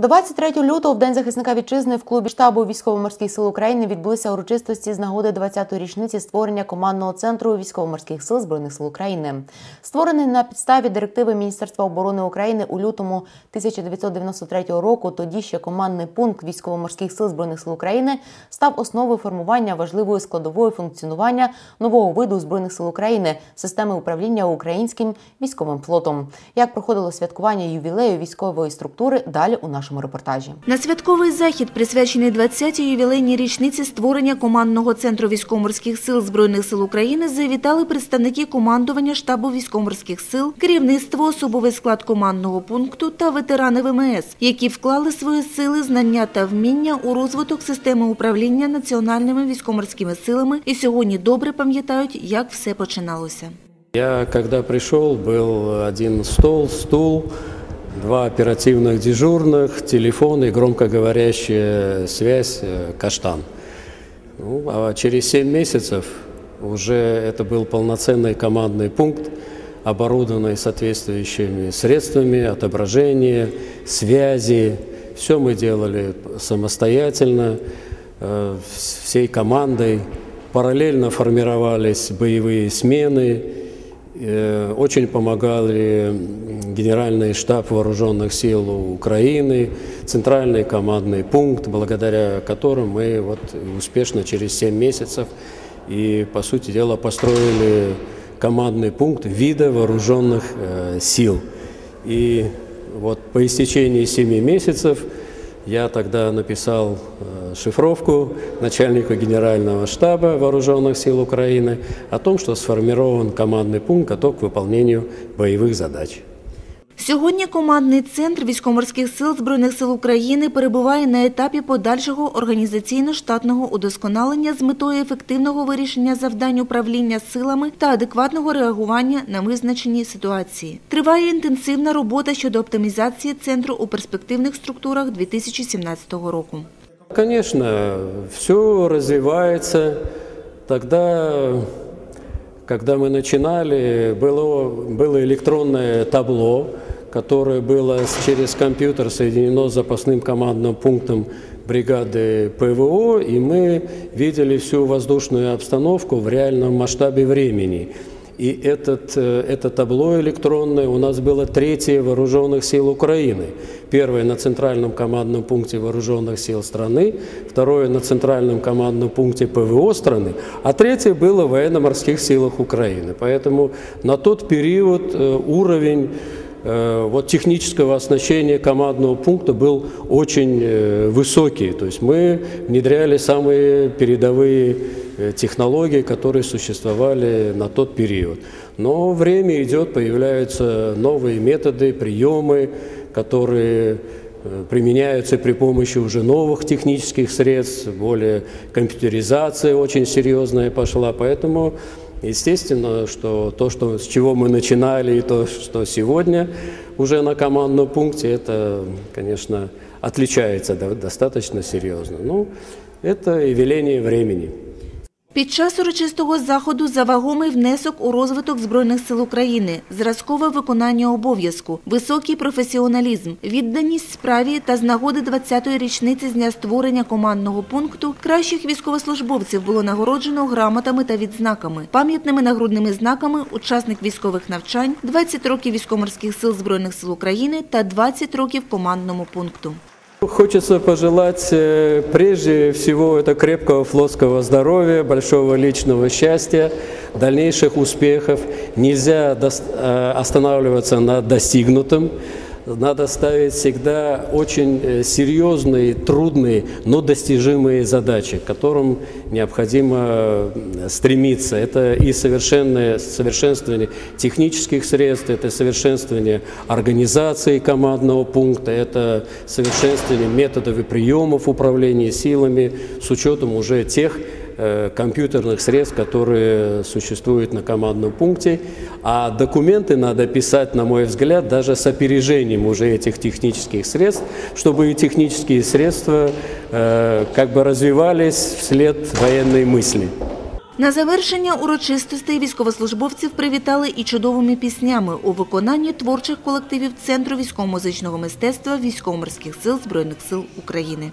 23 лютого, в День захисника вітчизни, в клубі штабу військово-морських сил України відбулися урочистості з нагоди 20-ї річниці створення командного центру військово-морських сил збройних сил України. Створений на підставі директиви Міністерства оборони України у лютому 1993 року. Тоді ще командний пункт військово-морських сил збройних сил України став основою формування важливої складової функціонування нового виду збройних сил України системи управління українським військовим флотом. Як проходило святкування ювілею військової структури? Далі у нашому репортажі. На святковий захід, присвячений 20-й ювілейній річниці створення командного центру військово-морських сил Збройних сил України, завітали представники командування штабу військово-морських сил, керівництво, особовий склад командного пункту та ветерани ВМС, які вклали свої сили, знання та вміння у розвиток системи управління національними військово-морськими силами і сьогодні добре пам'ятають, як все починалося. Я, когда пришел, был один стол, стул, два оперативных дежурных, телефон и громкоговорящая связь э, «Каштан». Ну, а через 7 месяцев уже это был полноценный командный пункт, оборудованный соответствующими средствами отображения, связи. Все мы делали самостоятельно, э, всей командой. Параллельно формировались боевые смены, Очень помогали Генеральный штаб Вооруженных сил Украины, центральный командный пункт, благодаря которым мы вот успешно через 7 месяцев и, по сути дела, построили командный пункт вида вооруженных э, сил. И вот по истечении 7 месяцев я тогда написал э, шифровку начальнику Генерального штаба Вооруженных сил Украины о том, что сформирован командный пункт, готов к выполнению боевых задач. Сьогодні командний центр військово-морських сил Збройних сил України перебуває на етапі подальшого організаційно-штатного удосконалення з метою ефективного вирішення завдань управління силами та адекватного реагування на визначені ситуації. Триває інтенсивна робота щодо оптимізації центру у перспективних структурах 2017 року. Конечно, все развивается. Тогда, когда мы начинали, было, было электронное табло, которое было через компьютер соединено с запасным командным пунктом бригады ПВО, и мы видели всю воздушную обстановку в реальном масштабе времени. И этот, э, это табло электронное у нас было третье вооруженных сил Украины. Первое на центральном командном пункте вооруженных сил страны, второе на центральном командном пункте ПВО страны, а третье было в военно-морских силах Украины. Поэтому на тот период э, уровень вот технического оснащения командного пункта был очень высокий. То есть мы внедряли самые передовые Э, технологий, которые существовали на тот период. Но время идет, появляются новые методы, приемы, которые э, применяются при помощи уже новых технических средств, более компьютеризация очень серьезная пошла, поэтому естественно, что то, что, с чего мы начинали и то, что сегодня уже на командном пункте, это, конечно, отличается достаточно серьезно. Ну, это и веление времени. Під час урочистого заходу за вагомий внесок у розвиток Збройних сил України, зразкове виконання обов'язку, високий професіоналізм, відданість справі та з нагоди 20-ї річниці з дня створення командного пункту кращих військовослужбовців було нагороджено грамотами та відзнаками, пам'ятними нагрудними знаками учасник військових навчань, 20 років військоморських сил Збройних сил України та 20 років командному пункту. Хочется пожелать э, прежде всего это крепкого флотского здоровья, большого личного счастья, дальнейших успехов. Нельзя э, останавливаться на достигнутом надо ставить всегда очень э, серьезные, трудные, но достижимые задачи, к которым необходимо э, стремиться. Это и совершенное, совершенствование технических средств, это совершенствование организации командного пункта, это совершенствование методов и приемов управления силами с учетом уже тех компьютерных средств, которые существуют на командном пункте. А документы надо писать, на мой взгляд, даже с опережением уже этих технических средств, чтобы и технические средства э, как бы развивались вслед военной мысли. На завершення урочистостей військовослужбовців привітали і чудовими піснями у виконанні творчих колективів Центру військово-музичного мистецтва Військово-морських сил Збройних сил України.